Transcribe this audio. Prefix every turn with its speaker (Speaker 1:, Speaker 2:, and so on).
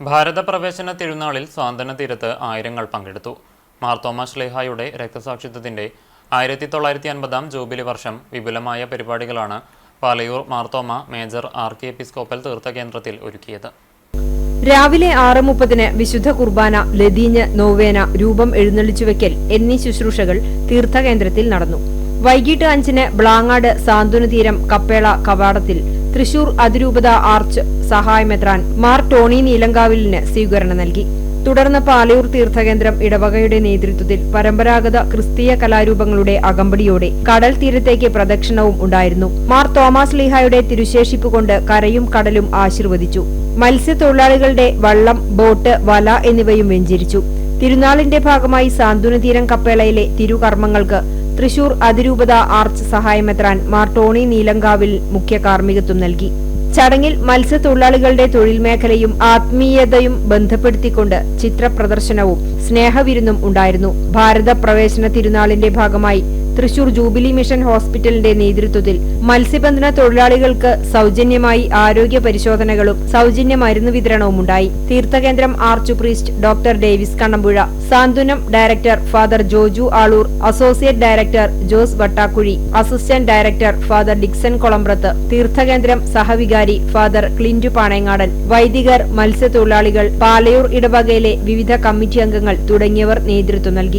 Speaker 1: ഭാരതപ്രവേശന തിരുനാളിൽ സ്വാതന്ത്ര്യ തീരത്ത് ആയിരങ്ങൾ പങ്കെടുത്തു. മാർത്തോമ ശ്ലേഹായുടെ രക്തസാക്ഷിത്വത്തിന്റെ ആയിരത്തി തൊള്ളായിരത്തി അൻപതാം ജൂബിലി വർഷം വിപുലമായ പരിപാടികളാണ് Palayur Marthoma major archiepiscopal തീർത്ഥകേന്ദ്രത്തിൽ ഒരുക്കിയത്.
Speaker 2: രാവിലെ ആറ് മുപ്പതിന് വിശുദ്ധ കുർബാന ലതീഞ്ഞ് നോവേന രൂപം എഴുന്നള്ളിച്ചുവെക്കൽ എന്നീ ശുശ്രൂഷകൾ തീർത്ഥകേന്ദ്രത്തിൽ നടന്നു. വൈകിട്ട് അഞ്ചിന് ബ്ലാങ്ങാട് സാന്ത്വനതീരം കപ്പേള കവാടത്തിൽ തൃശൂർ അതിരൂപത ആർച്ച് സഹായമെത്രാൻ മാർ ടോണി നീലങ്കാവിലിന് സ്വീകരണം നൽകി. തുടർന്ന് പാലയൂർ തീർത്ഥകേന്ദ്രം ഇടവകയുടെ നേതൃത്വത്തിൽ പരമ്പരാഗത ക്രിസ്തീയ കലാരൂപങ്ങളുടെ അകമ്പടിയോടെ കടൽ തീരത്തേക്ക് പ്രദക്ഷിണവും ഉണ്ടായിരുന്നു. മാർ തോമസ് ലീഹായുടെ തിരുശേഷിപ്പ് കൊണ്ട് കരയും കടലും ആശീർവദിച്ചു. മത്സ്യത്തൊഴിലാളികളുടെ വള്ളം ബോട്ട് വല എന്നിവയും വെഞ്ചരിച്ചു. തിരുനാളിന്റെ ഭാഗമായി സാന്ത്വനതീരം കപ്പേളയിലെ തിരുകർമ്മങ്ങൾക്ക് തൃശൂർ അതിരൂപത ആർച്ച് സഹായമെത്രാൻ മാർ ടോണി നീലങ്കാവിൽ മുഖ്യ കാർമ്മികത്വം നൽകി. ചടങ്ങിൽ മത്സ്യത്തൊഴിലാളികളുടെ തൊഴിൽ മേഖലയും ആത്മീയതയും ബന്ധപ്പെടുത്തിക്കൊണ്ട് ചിത്രപ്രദർശനവും സ്നേഹവിരുന്നും ഉണ്ടായിരുന്നു. ഭാരത പ്രവേശന തിരുനാളിന്റെ ഭാഗമായി തൃശൂർ ജൂബിലി മിഷൻ ഹോസ്പിറ്റലിന്റെ നേതൃത്വത്തിൽ മത്സ്യബന്ധന തൊഴിലാളികൾക്ക് സൗജന്യമായി ആരോഗ്യ പരിശോധനകളും സൗജന്യ മരുന്ന് വിതരണവും ഉണ്ടായി. തീർത്ഥകേന്ദ്രം arch priest doctor Davis Kannampuzha Santhwanam director father Joju Aloor associate director Jose Vattakuzhi assistant director father Dixon Kolambrath തീർത്ഥകേന്ദ്രം സഹവികാരി ഫാദർ ക്ലിന്റു പാണേങ്ങാടൻ വൈദികർ മത്സ്യത്തൊഴിലാളികൾ പാലയൂർ ഇടവകയിലെ വിവിധ കമ്മിറ്റി അംഗങ്ങൾ തുടങ്ങിയവർ നേതൃത്വം നൽകി.